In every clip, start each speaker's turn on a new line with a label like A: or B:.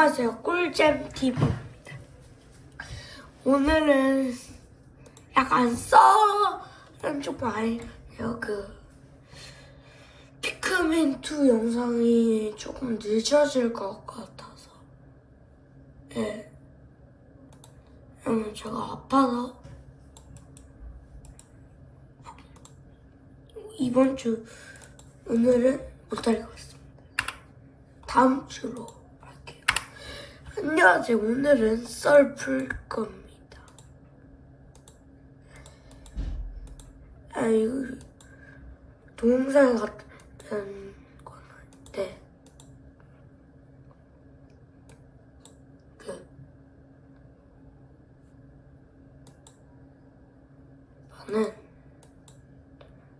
A: 안녕하세요. 꿀잼 TV입니다. 오늘은 약간 썰은 조금 아니에요. 그 피크민 2 영상이 조금 늦어질 것 같아서. 예. 왜냐면 제가 아파서 이번 주 오늘은 못할 것 같습니다. 다음 주로. 안녕하세요. 오늘은 썰 풀 겁니다. 아, 이거 동영상 같은 건데 그 저는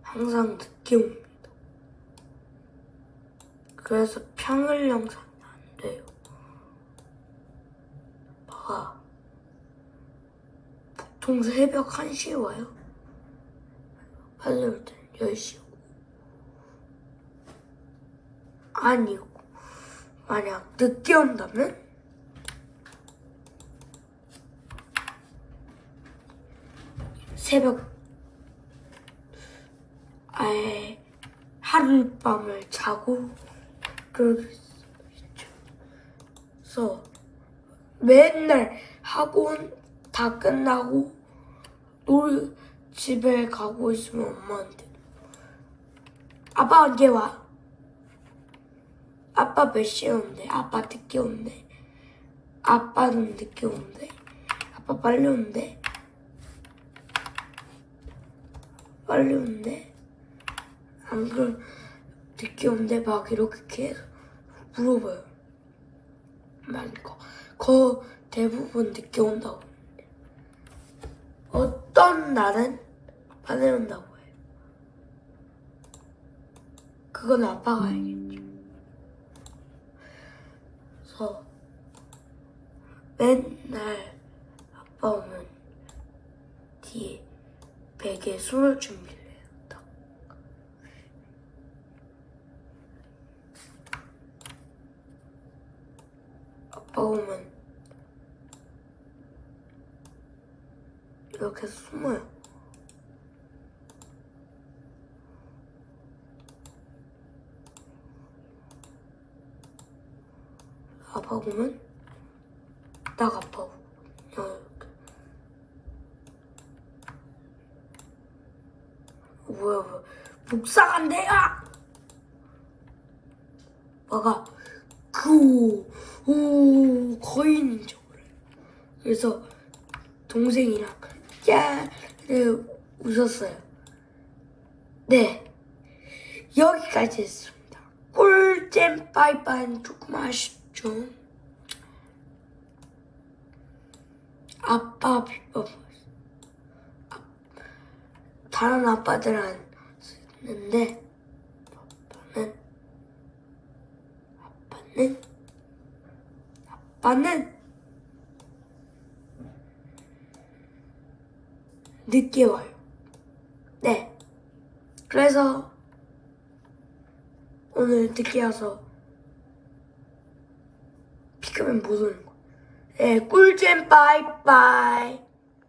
A: 항상 늦게 옵니다. 그래서 평일 영상이 안 돼요. 아빠가 보통 새벽 1시에 와요. 빨리 올 때는 10시 오고. 아니고, 만약 늦게 온다면 새벽 아예 하룻밤을 자고. 그래서 맨날 학원 다 끝나고 놀 집에 가고 있으면 엄마한테 아빠 언제 와? 아빠 몇 시에 온대? 아빠 늦게 온대? 아빠는 늦게 온대? 아빠 빨리 온대? 빨리 온대? 안 그럼 늦게 온대 막 이렇게 계속 물어봐요. 많고 거 대부분 늦게 온다고 어떤 날은 빨리 온다고 해요. 그건 아빠가 알겠죠. 그래서 맨날 아빠 오면 뒤에 베개에 숨을 준비를 해요. 오면 이렇게 숨어요. 아빠 오면 딱 아빠 오고 이렇게 뭐야 뭐야 묵상한대요. 아빠가 그 오, 거인인 해요. 그래서 동생이랑 야 네, 웃었어요. 네 여기까지 했습니다. 꿀잼 빠이빠이 조금 아쉽죠? 아빠 비법 아, 다른 아빠들은 쓰는데 아빠는 아빠는 아빠는 늦게 와요. 네. 그래서 오늘 늦게 와서 피크맨 못 오는 거. 네, 꿀잼 빠이빠이.